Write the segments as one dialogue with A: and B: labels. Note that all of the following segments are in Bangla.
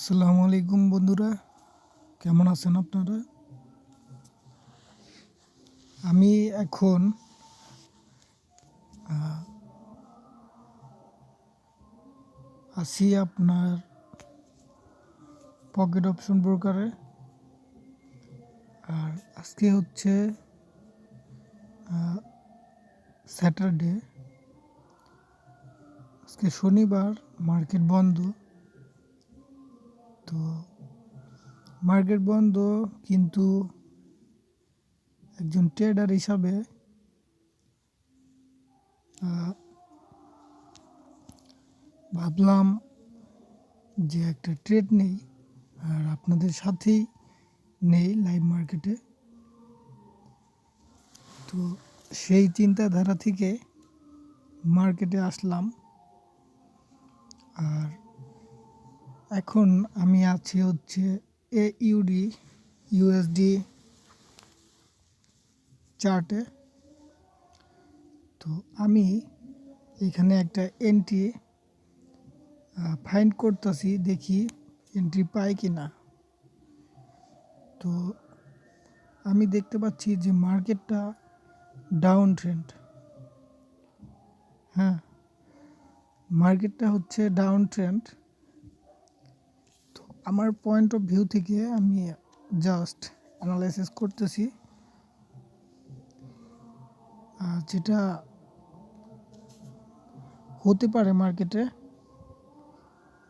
A: আসসালামু আলাইকুম বন্ধুরা, কেমন আছেন আপনারা? আমি এখন আছি আপনার পকেট অপশন ব্রোকারে। আর আজকে হচ্ছে স্যাটারডে। আজকে শনিবার মার্কেট বন্ধ। তো মার্কেট বন্ধ, কিন্তু একজন ট্রেডার হিসাবে ভাবলাম যে একটা ট্রেড নেই, আর আপনাদের সাথেই নেই লাইভ মার্কেটে তো সেই চিন্তাধারা থেকে মার্কেটে আসলাম, আর এখন আমি আছি হচ্ছে এ ইউডি ইউএসডি চার্টে তো আমি এখানে একটা এন্ট্রি ফাইন্ড করতেছি, দেখি এন্ট্রি পাই কি না তো আমি দেখতে পাচ্ছি যে মার্কেটটা ডাউন ট্রেন্ড হ্যাঁ মার্কেটটা হচ্ছে ডাউন ট্রেন্ড আমার পয়েন্ট অফ ভিউ থেকে আমি জাস্ট অ্যানালাইসিস করতেছি যেটা হতে পারে মার্কেটে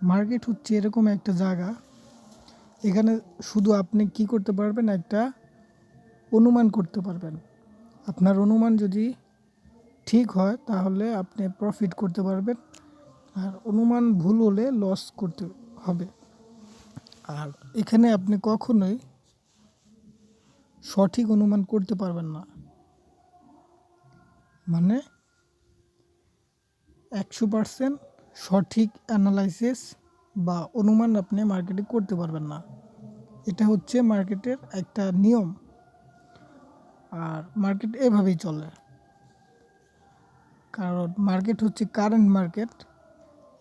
A: মার্কেট হচ্ছে এরকম একটা জায়গা, এখানে শুধু আপনি কি করতে পারবেন, একটা অনুমান করতে পারবেন। আপনার অনুমান যদি ঠিক হয়, তাহলে আপনি প্রফিট করতে পারবেন। আর অনুমান ভুল হলে লস করতে হবে। আর এখানে আপনি কখনোই সঠিক অনুমান করতে পারবেন না। মানে একশো পার্সেন্ট সঠিক অ্যানালাইসিস বা অনুমান আপনি মার্কেটে করতে পারবেন না। এটা হচ্ছে মার্কেটের একটা নিয়ম। আর মার্কেট এভাবেই চলে। কারণ মার্কেট হচ্ছে কারেন্ট মার্কেট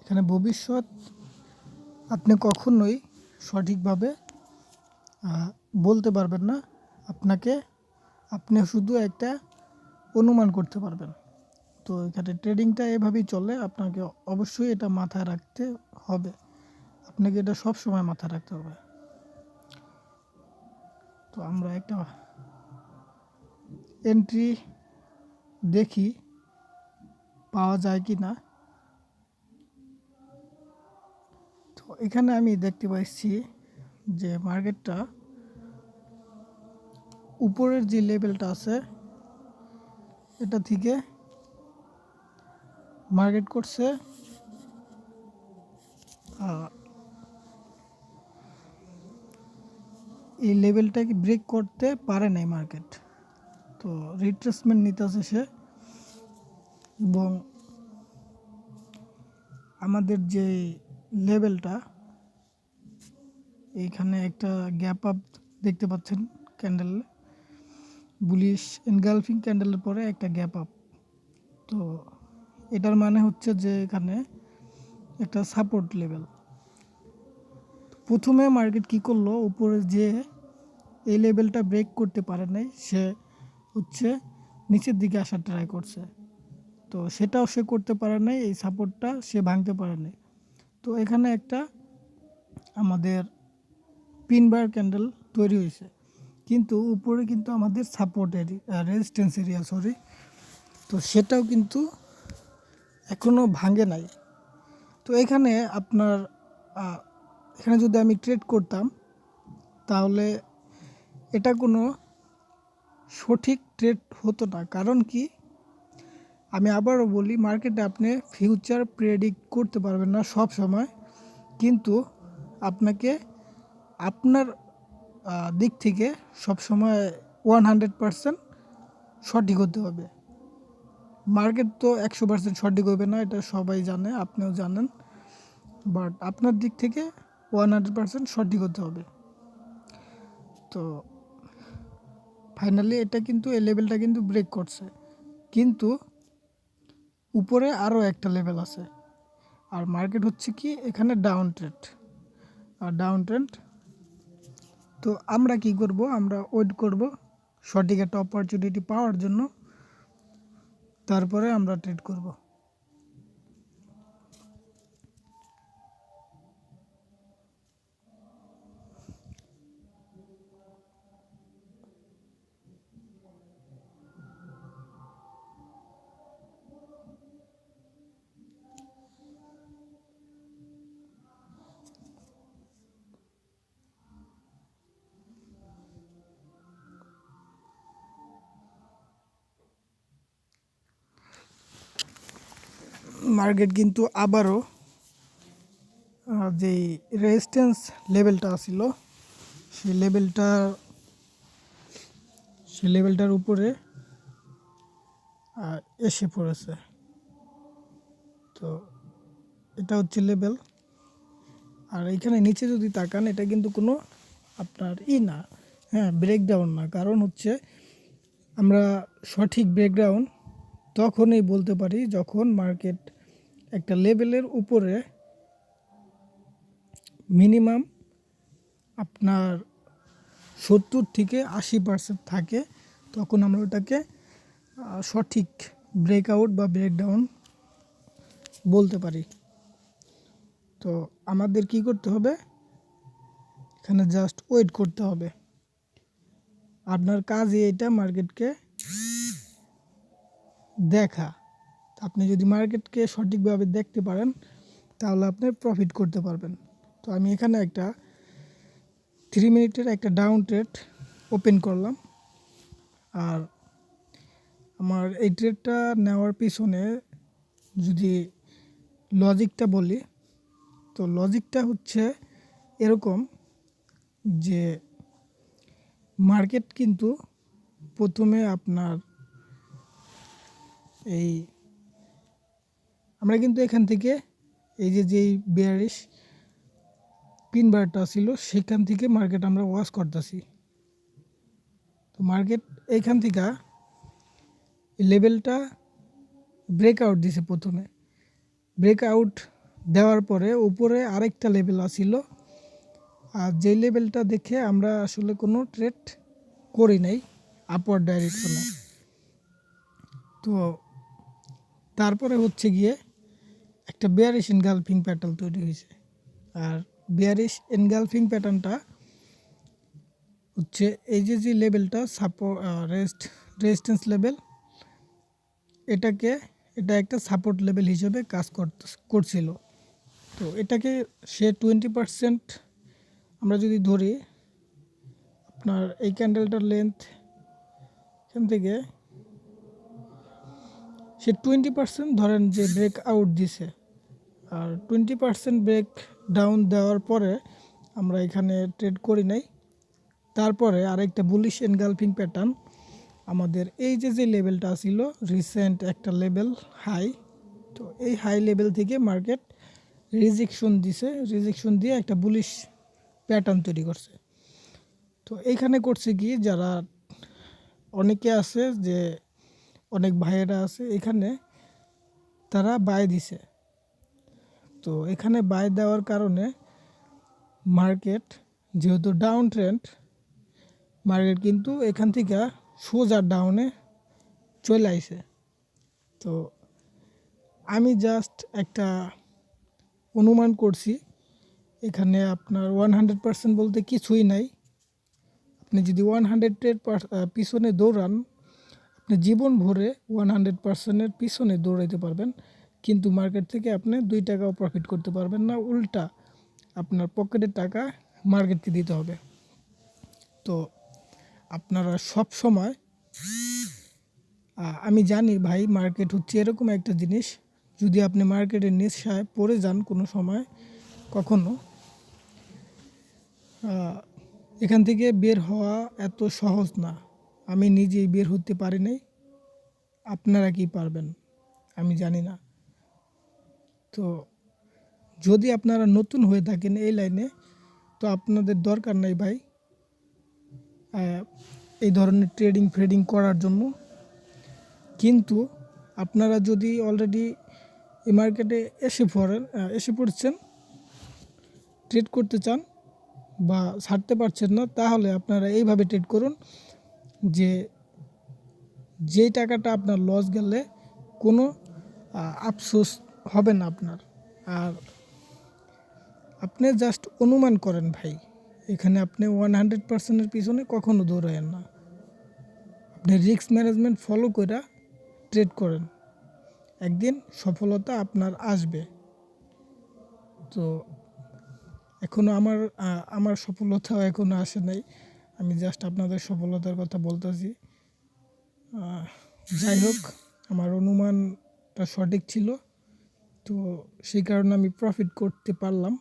A: এখানে ভবিষ্যৎ। আপনি কখনোই সঠিকভাবে বলতে পারবেন না। আপনাকে আপনি শুধু একটা অনুমান করতে পারবেন। তো এখানে ট্রেডিংটা এভাবেই চলে, আপনাকে অবশ্যই এটা মাথায় রাখতে হবে। আপনাকে এটা সব সময় মাথায় রাখতে হবে। তো আমরা একটা এন্ট্রি দেখি, পাওয়া যায় কি না এখানে আমি দেখতে পাচ্ছি যে মার্কেটটা উপরের যে লেভেলটা আছে, এটা থেকে মার্কেট করছে। এই লেভেলটাকে ব্রেক করতে পারে নাই মার্কেট। তো রিট্রেসমেন্ট নিতেছে সে। এবং আমাদের যে লেভেলটা এইখানে একটা গ্যাপ আপ দেখতে পাচ্ছেন ক্যান্ডেল। বুলিশ এনগালফিং ক্যান্ডেলের পরে একটা গ্যাপ আপ। তো এটার মানে হচ্ছে যে এখানে একটা সাপোর্ট লেভেল। প্রথমে মার্কেট কি করল? উপরে যে এই লেভেলটা ব্রেক করতে পারে নাই, সে হচ্ছে নিচের দিকে আসার ট্রাই করছে। তো সেটাও সে করতে পারে নাই, এই সাপোর্টটা সে ভাঙতে পারে নাই। তো এখানে একটা আমাদের পিনবার ক্যান্ডেল তৈরি হয়েছে। কিন্তু উপরে কিন্তু আমাদের support area resistance area sorry তো সেটাও কিন্তু এখনও ভাঙে নাই। তো এখানে আপনার এখানে যদি আমি ট্রেড করতাম, তাহলে এটা কোনো সঠিক ট্রেড হতো না। কারণ কি? আমি আবারও বলি, মার্কেটে আপনি ফিউচার প্রেডিক্ট করতে পারবেন না সব সময়। কিন্তু আপনাকে আপনার দিক থেকে সব সময় ওয়ান হান্ড্রেড পারসেন্ট সঠিক হতে হবে। মার্কেট তো একশো পার্সেন্ট সঠিক হবে না, এটা সবাই জানে, আপনিও জানেন। বাট আপনার দিক থেকে ওয়ান হান্ড্রেড পার্সেন্ট সঠিক হতে হবে। তো ফাইনালি এটা কিন্তু, এই লেভেলটা কিন্তু ব্রেক করছে। কিন্তু উপরে আরও একটা লেভেল আছে। আর মার্কেট হচ্ছে কি, এখানে ডাউন ট্রেড আর ডাউন ট্রেড তো আমরা কি করব, আমরা ওয়েট করব সঠিক একটা অপরচুনিটি পাওয়ার জন্য, তারপরে আমরা ট্রেড করব। মার্কেট কিন্তু আবারও যেই রেজিস্ট্যান্স লেভেলটা ছিল সেই লেভেলটা সেই লেভেলটার উপরে এসে পড়েছে। তো এটা হচ্ছে লেভেল আর এখানে নিচে যদি তাকান, এটা কিন্তু কোনো আপনার ই না হ্যাঁ ব্রেকডাউন না। কারণ হচ্ছে আমরা সঠিক ব্রেকডাউন তখনই বলতে পারি যখন মার্কেট একটা লেভেলের উপরে মিনিমাম আপনার সত্তর থেকে আশি পার্সেন্ট থাকে, তখন আমরা ওটাকে সঠিক ব্রেকআউট বা ব্রেকডাউন বলতে পারি। তো আমাদের কি করতে হবে? এখানে জাস্ট ওয়েট করতে হবে। আপনার কাজই এটা মার্কেটকে দেখা। আপনি যদি মার্কেটকে সঠিকভাবে দেখতে পারেন, তাহলে আপনি প্রফিট করতে পারবেন। তো আমি এখানে একটা থ্রি মিনিটের একটা ডাউন ট্রেড ওপেন করলাম। আর আমার এই ট্রেডটা নেওয়ার পিছনে যদি লজিকটা বলি, তো লজিকটা হচ্ছে এরকম যে মার্কেট কিন্তু প্রথমে আপনার এই আমরা কিন্তু এখান থেকে এই যে যেই বিয়ারিশ পিন বারটা ছিল, সেখান থেকে মার্কেট আমরা ওয়াশ করতেছি। তো মার্কেট এইখান থেকে লেভেলটা ব্রেকআউট দিছে প্রথমে। ব্রেকআউট দেওয়ার পরে উপরে আরেকটা লেভেল আসিল আর যেই লেভেলটা দেখে আমরা আসলে কোনো ট্রেড করি নাই আপওয়ার্ড ডাইরেকশনে তো তারপরে হচ্ছে গিয়ে একটা বেয়ারিশ এনগালফিং প্যাটার্ন তৈরি হয়েছে। আর বেয়ারিশ এনগালফিং প্যাটার্নটা হচ্ছে এই যে যে লেভেলটা সাপো রেস্ট রেজিস্ট্যান্স লেভেল এটাকে, এটা একটা সাপোর্ট লেভেল হিসেবে কাজ করছিল। তো এটাকে সে টোয়েন্টি পারসেন্ট আমরা যদি ধরি, আপনার এই ক্যান্ডেলটার লেন্থ এখান থেকে সে টোয়েন্টি পার্সেন্ট ধরেন যে ব্রেক আউট দিছে। আর টোয়েন্টি পার্সেন্ট ব্রেক ডাউন দেওয়ার পরে আমরা এখানে ট্রেড করি নাই। তারপরে আরেকটা বুলিশ এনগালফিং প্যাটার্ন আমাদের এই যে যে লেভেলটা ছিল রিসেন্ট একটা লেভেল হাই তো এই হাই লেভেল থেকে মার্কেট রিজেকশন দিছে। রিজেকশন দিয়ে একটা বুলিশ প্যাটার্ন তৈরি করছে। তো এইখানে করছে কি, যারা অনেকে আছে যে, অনেক ভাইয়েরা আছে, এখানে তারা বাই দিছে। তো এখানে বাই দেওয়ার কারণে মার্কেট যেহেতু ডাউন ট্রেন্ড মার্কেট কিন্তু এখান থেকে সোজা ডাউনে চলে আইছে। তো আমি জাস্ট একটা অনুমান করছি, এখানে আপনার ওয়ান হান্ড্রেড পার্সেন্ট বলতে কিছুই নাই। আপনি যদি ওয়ান হান্ড্রেড পিছনে দৌড়ান, আপনি জীবন ভরে ওয়ান হান্ড্রেড পার্সেন্টের পিছনে দৌড়াইতে পারবেন। কিন্তু মার্কেট থেকে আপনি দুই টাকাও প্রফিট করতে পারবেন না, উল্টা আপনার পকেটের টাকা মার্কেটকে দিতে হবে। তো আপনারা সব সময় আমি জানি ভাই মার্কেট হচ্ছে এরকম একটা জিনিস, যদি আপনি মার্কেটের নেশায় পড়ে যান কোনো সময়, কখনো এখান থেকে বের হওয়া এত সহজ না। আমি নিজেই বের হতে পারি নাই, আপনারা কি পারবেন? আমি জানি না। তো যদি আপনারা নতুন হয়ে থাকেন এই লাইনে, তো আপনাদের দরকার নাই ভাই এই ধরনের ট্রেডিং ফ্রেডিং করার জন্য। কিন্তু আপনারা যদি অলরেডি এই মার্কেটে এসে পড়েন এসে পড়ছেন ট্রেড করতে চান বা ছাড়তে পারছেন না, তাহলে আপনারা এইভাবে ট্রেড করুন যে যেই টাকাটা আপনার লস গেলে কোনো আফসোস হবে না আপনার। আর আপনি জাস্ট অনুমান করেন ভাই, এখানে আপনি ওয়ান হান্ড্রেড পার্সেন্টের পিছনে কখনো দৌড়ায়েন না। আপনি রিস্ক ম্যানেজমেন্ট ফলো করে ট্রেড করেন। একদিন সফলতা আপনার আসবে। তো এখনও আমার আমার সফলতাও এখনও আসে নাই। আমি জাস্ট আপনাদের সফলতার কথা বলতেছি। যাই হোক, আমার অনুমানটা সঠিক ছিল। তো সেই কারণে আমি প্রফিট করতে পারলাম।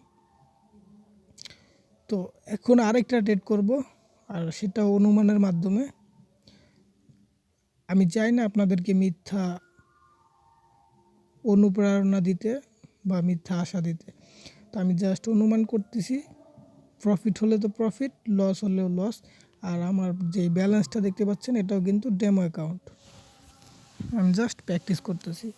A: তো এখন আরেকটা ট্রেড করব, আর সেটা অনুমানের মাধ্যমে। আমি চাই না আপনাদেরকে মিথ্যা অনুপ্রেরণা দিতে বা মিথ্যা আশা দিতে। তো আমি জাস্ট অনুমান করতেছি প্রফিট হলে তো প্রফিট লস হলেও লস আর আমার যে ব্যালেন্সটা দেখতে পাচ্ছেন এটাও কিন্তু ডেমো অ্যাকাউন্ট আমি জাস্ট প্র্যাকটিস করতেছি।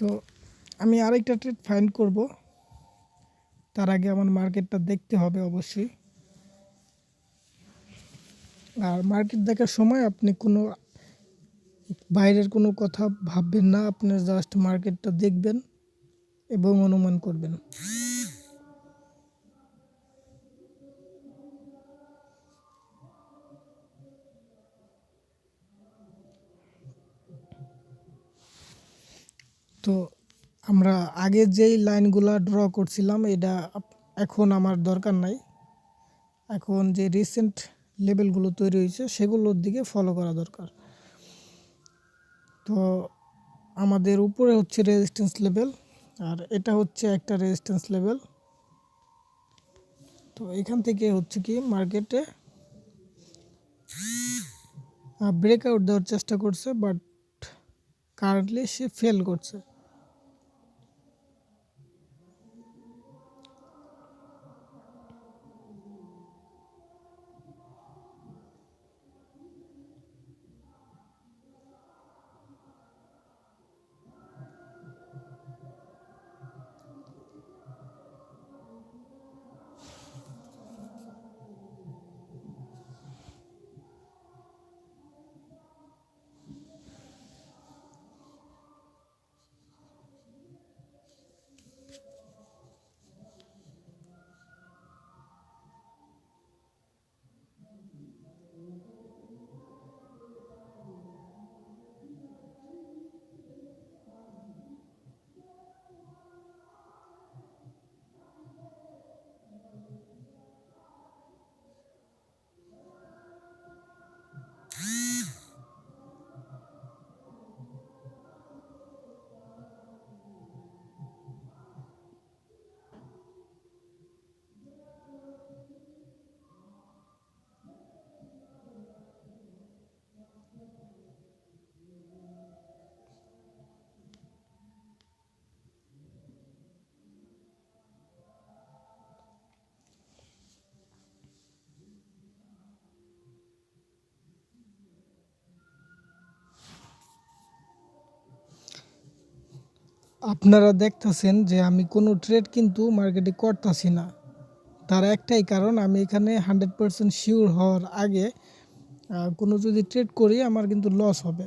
A: তো আমি আরেকটা ট্রেড ফাইন্ড করব। তার আগে আমার মার্কেটটা দেখতে হবে অবশ্যই। আর মার্কেট দেখার সময় আপনি কোনো বাইরের কোনো কথা ভাববেন না, আপনি জাস্ট মার্কেটটা দেখবেন এবং অনুমান করবেন। তো আমরা আগে যেই লাইনগুলা ড্র করছিলাম, এটা এখন আমার দরকার নাই। এখন যে রিসেন্ট লেভেলগুলো তৈরি হয়েছে, সেগুলোর দিকে ফলো করা দরকার। তো আমাদের উপরে হচ্ছে রেজিস্ট্যান্স লেভেল আর এটা হচ্ছে একটা রেজিস্ট্যান্স লেভেল তো এখান থেকে হচ্ছে কি মার্কেটে ব্রেকআউট দেওয়ার চেষ্টা করছে বাট কারেন্টলি সে ফেল করছে। আপনারা দেখতেছেন যে আমি কোনো ট্রেড কিন্তু মার্কেটে করতেছি না। তার একটাই কারণ, আমি এখানে হান্ড্রেড পারসেন্ট শিওর হওয়ার আগে কোনো যদি ট্রেড করি আমার কিন্তু লস হবে।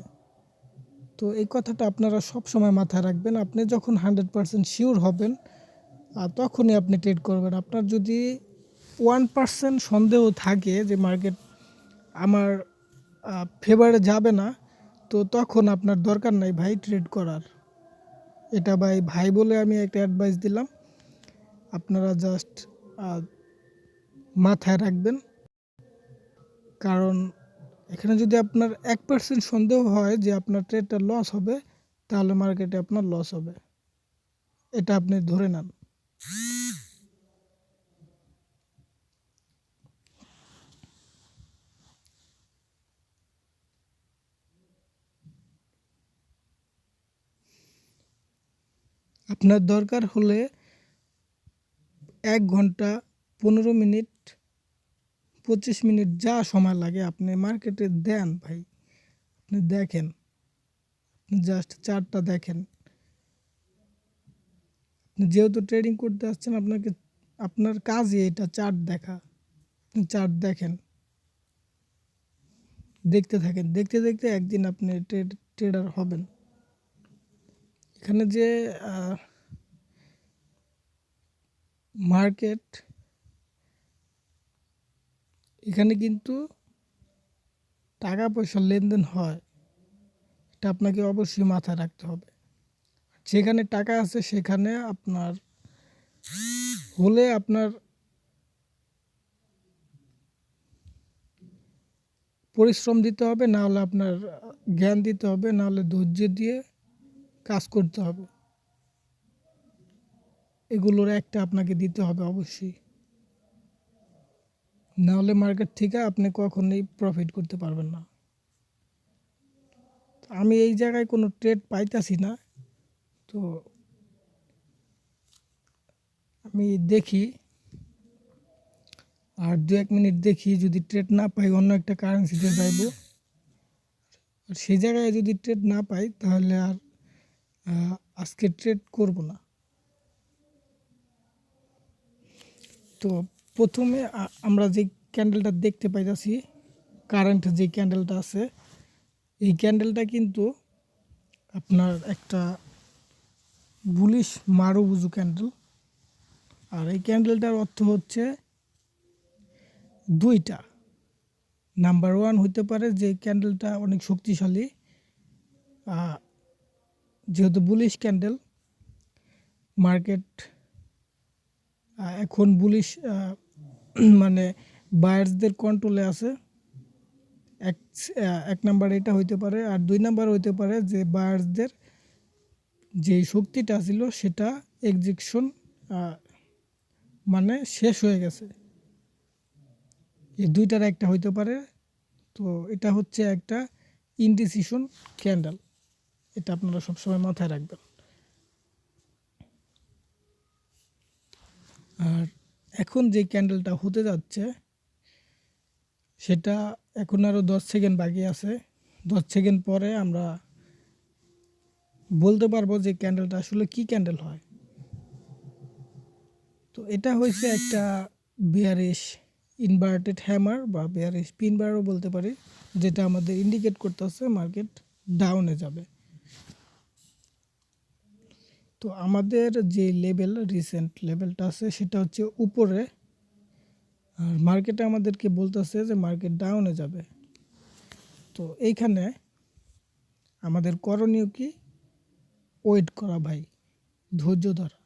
A: তো এই কথাটা আপনারা সব সময় মাথায় রাখবেন। আপনি যখন হান্ড্রেড পারসেন্ট শিওর হবেন তখনই আপনি ট্রেড করবেন। আপনার যদি ওয়ান পার্সেন্ট সন্দেহ থাকে যে মার্কেট আমার ফেভারে যাবে না, তো তখন আপনার দরকার নাই ভাই ট্রেড করার। এটা ভাই ভাই বলে আমি একটা অ্যাডভাইস দিলাম। আপনারা জাস্ট মাথায় রাখবেন। কারণ এখানে যদি আপনার এক পার্সেন্ট সন্দেহ হয় যে আপনার ট্রেডটা লস হবে, তাহলে মার্কেটে আপনার লস হবে। এটা আপনি ধরে নেন। আপনার দরকার হলে এক ঘণ্টা পনেরো মিনিট, পঁচিশ মিনিট যা সময় লাগে আপনি মার্কেটে দেন ভাই। আপনি দেখেন জাস্ট চার্টটা দেখেন। যেহেতু ট্রেডিং করতে আসছেন, আপনাকে, আপনার কাজই এটা চার্ট দেখা। আপনি চার্ট দেখেন। দেখতে থাকেন, দেখতে দেখতে একদিন আপনি ট্রেড, ট্রেডার হবেন। এখানে যে মার্কেট এখানে কিন্তু টাকা পয়সার লেনদেন হয়। এটা আপনাকে অবশ্যই মাথায় রাখতে হবে। যেখানে টাকা আছে সেখানে আপনার, হলে আপনার পরিশ্রম দিতে হবে, না হলে আপনার জ্ঞান দিতে হবে, না হলে ধৈর্য দিয়ে কাজ করতে হবে। এগুলোর একটা আপনাকে দিতে হবে অবশ্যই। না হলে মার্কেট থেকে আপনি কখনোই প্রফিট করতে পারবেন না। আমি এই জায়গায় কোনো ট্রেড পাইতাছি না। তো আমি দেখি, আর দু এক মিনিট দেখি যদি ট্রেড না পাই, অন্য একটা কারেন্সিতে যাইব। আর সেই জায়গায় যদি ট্রেড না পাই, তাহলে আর আজকে ট্রেড করব না। তো প্রথমে আমরা যে ক্যান্ডেলটা দেখতে পাইতাছি কারেন্ট যে ক্যান্ডেলটা আছে, এই ক্যান্ডেলটা কিন্তু আপনার একটা বুলিশ মারুবুজু ক্যান্ডেল আর এই ক্যান্ডেলটার অর্থ হচ্ছে দুইটা। নাম্বার ওয়ান হইতে পারে যে ক্যান্ডেলটা অনেক শক্তিশালী যেহেতু বুলিশ ক্যান্ডেল মার্কেট এখন বুলিশ মানে বায়ার্সদের কন্ট্রোলে আছে। এক এক নাম্বার এটা হইতে পারে আর দুই নাম্বার হইতে পারে যে বায়ার্সদের যে শক্তিটা ছিল সেটা এক্সিকশন মানে শেষ হয়ে গেছে। এই দুইটার একটা হইতে পারে। তো এটা হচ্ছে একটা ইনডিসিশন ক্যান্ডেল এটা আপনারা সবসময় মাথায় রাখবেন। আর এখন যে ক্যান্ডেলটা হতে যাচ্ছে, সেটা এখন আরও দশ সেকেন্ড বাকি আছে। দশ সেকেন্ড পরে আমরা বলতে পারব যে ক্যান্ডেলটা আসলে কি ক্যান্ডেল হয়। তো এটা হয়েছে একটা বিয়ারিশ ইনভার্টেড হ্যামার বা বিয়ারিশ পিন বারও বলতে পারি, যেটা আমাদের ইন্ডিকেট করতে করতেছে মার্কেট ডাউনে যাবে। তো আমাদের যে লেভেল রিসেন্ট লেভেলটা আছে, সেটা হচ্ছে উপরে। আর মার্কেটে আমাদেরকে বলতেছে যে মার্কেট ডাউনে যাবে। তো এইখানে আমাদের করণীয় কি? ওয়েট করা ভাই, ধৈর্য ধরা।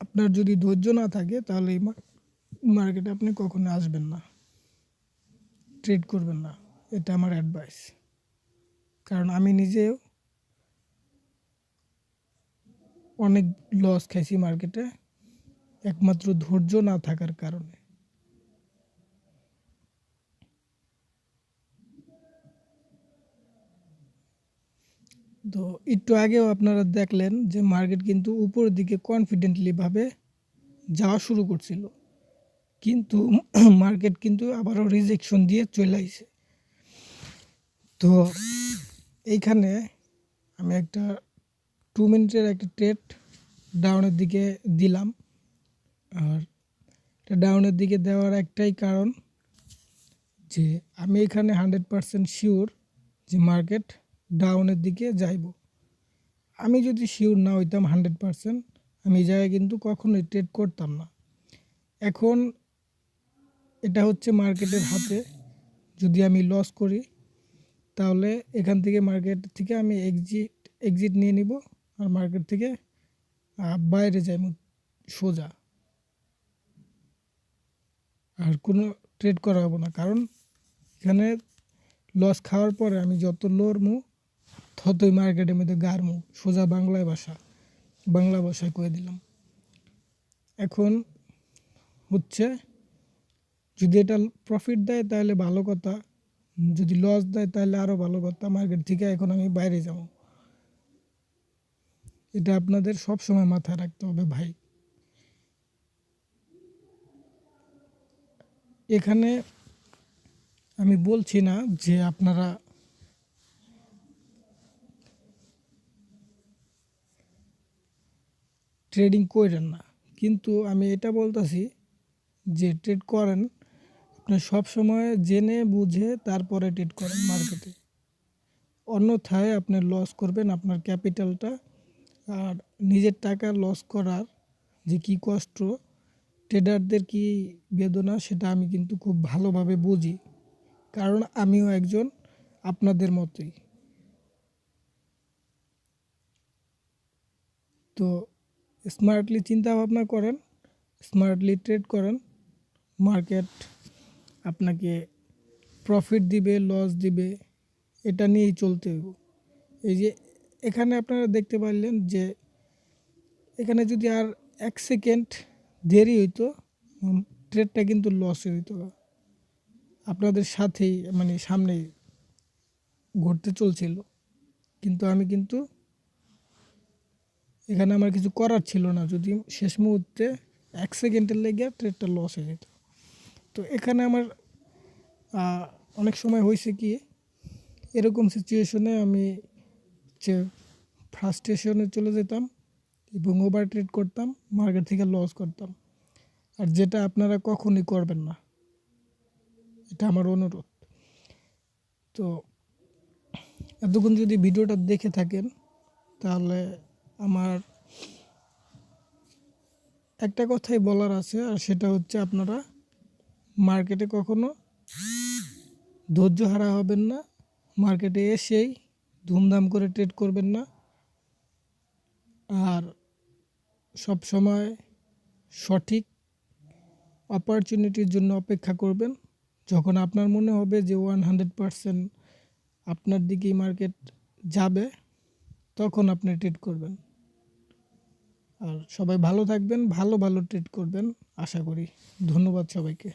A: আপনার যদি ধৈর্য না থাকে, তাহলে এই মার্কেটে আপনি কখনো আসবেন না। ট্রেড করবেন না। এটা আমার অ্যাডভাইস কারণ আমি নিজেও অনেক লস খাইছি মার্কেটে একমাত্র ধৈর্য না থাকার কারণে। তো একটু আগেও আপনারা দেখলেন যে মার্কেট কিন্তু উপরের দিকে কনফিডেন্টলি ভাবে যাওয়া শুরু করছিল। কিন্তু মার্কেট কিন্তু আবারও রিজেকশন দিয়ে চলে আইছে। তো এইখানে আমি একটা টু মিনিটের একটা ট্রেড ডাউনের দিকে দিলাম। আর এটা ডাউনের দিকে দেওয়ার একটাই কারণ যে আমি এখানে হান্ড্রেড পারসেন্ট শিওর যে মার্কেট ডাউনের দিকে যাইব। আমি যদি শিওর না হইতাম হান্ড্রেড পারসেন্ট আমি এই জায়গায় কিন্তু কখনোই ট্রেড করতাম না। এখন এটা হচ্ছে মার্কেটের হাতে। যদি আমি লস করি, তাহলে এখান থেকে মার্কেট থেকে আমি এক্সিট এক্সিট নিয়ে নিব। আর মার্কেট থেকে বাইরে যায় সোজা। আর কোনো ট্রেড করা হবে না। কারণ এখানে লস খাওয়ার পরে আমি যত লড়মু, ততই মার্কেটের মধ্যে গারমু সোজা বাংলায় ভাষা বাংলা ভাষায় কয়ে দিলাম। এখন হচ্ছে, যদি এটা প্রফিট দেয় তাহলে ভালো কথা, যদি লস দেয় তাহলে আরও ভালো কথা। মার্কেট থেকে এখন আমি বাইরে যাব। এটা আপনাদের সব সময় মাথায় রাখতে হবে ভাই। এখানে আমি বলছি না যে আপনারা ট্রেডিং করেন না। কিন্তু আমি এটা বলতেছি যে ট্রেড করেন, আপনি সব সময় জেনে বুঝে তারপরে ট্রেড করেন মার্কেটে অন্যথায় আপনি লস করবেন আপনার ক্যাপিটালটা আর নিজের টাকা লস করার যে কী কষ্ট ট্রেডারদের কী বেদনা সেটা আমি কিন্তু খুব ভালোভাবে বুঝি। কারণ আমিও একজন আপনাদের মতোই। তো স্মার্টলি চিন্তা ভাবনা করেন স্মার্টলি ট্রেড করেন মার্কেট আপনাকে প্রফিট দিবে লস দিবে, এটা নিয়েই চলতে এই যে এখানে আপনারা দেখতে পারলেন যে এখানে যদি আর এক সেকেন্ড দেরি হইতো ট্রেডটা কিন্তু লস হইতো। আপনাদের সাথেই মানে সামনেই ঘটতে চলছিল। কিন্তু আমি কিন্তু এখানে আমার কিছু করার ছিল না। যদি শেষ মুহূর্তে এক সেকেন্ডের লেগে ট্রেডটা লস হয়ে যেত তো এখানে আমার অনেক সময় হয়েছে কি, এরকম সিচুয়েশনে আমি যে ফ্রাস্ট্রেশনে চলে যেতাম এবং ওভার ট্রেড করতাম মার্কেট থেকে লস করতাম। আর যেটা আপনারা কখনই করবেন না। এটা আমার অনুরোধ। তো এতক্ষণ যদি ভিডিওটা দেখে থাকেন, তাহলে আমার একটা কথাই বলার আছে, আর সেটা হচ্ছে আপনারা মার্কেটে কখনো ধৈর্য হারা হবেন না। মার্কেটে এসেই ধুমধাম করে ট্রেড করবেন না। আর সব সময় সঠিক অপরচুনিটির জন্য অপেক্ষা করবেন। যখন আপনার মনে হবে যে ওয়ান হান্ড্রেড পারসেন্ট আপনার দিকেই মার্কেট যাবে, তখন আপনি ট্রেড করবেন। আর সবাই ভালো থাকবেন, ভালো ভালো ট্রেড করবেন। আশা করি। ধন্যবাদ সবাইকে।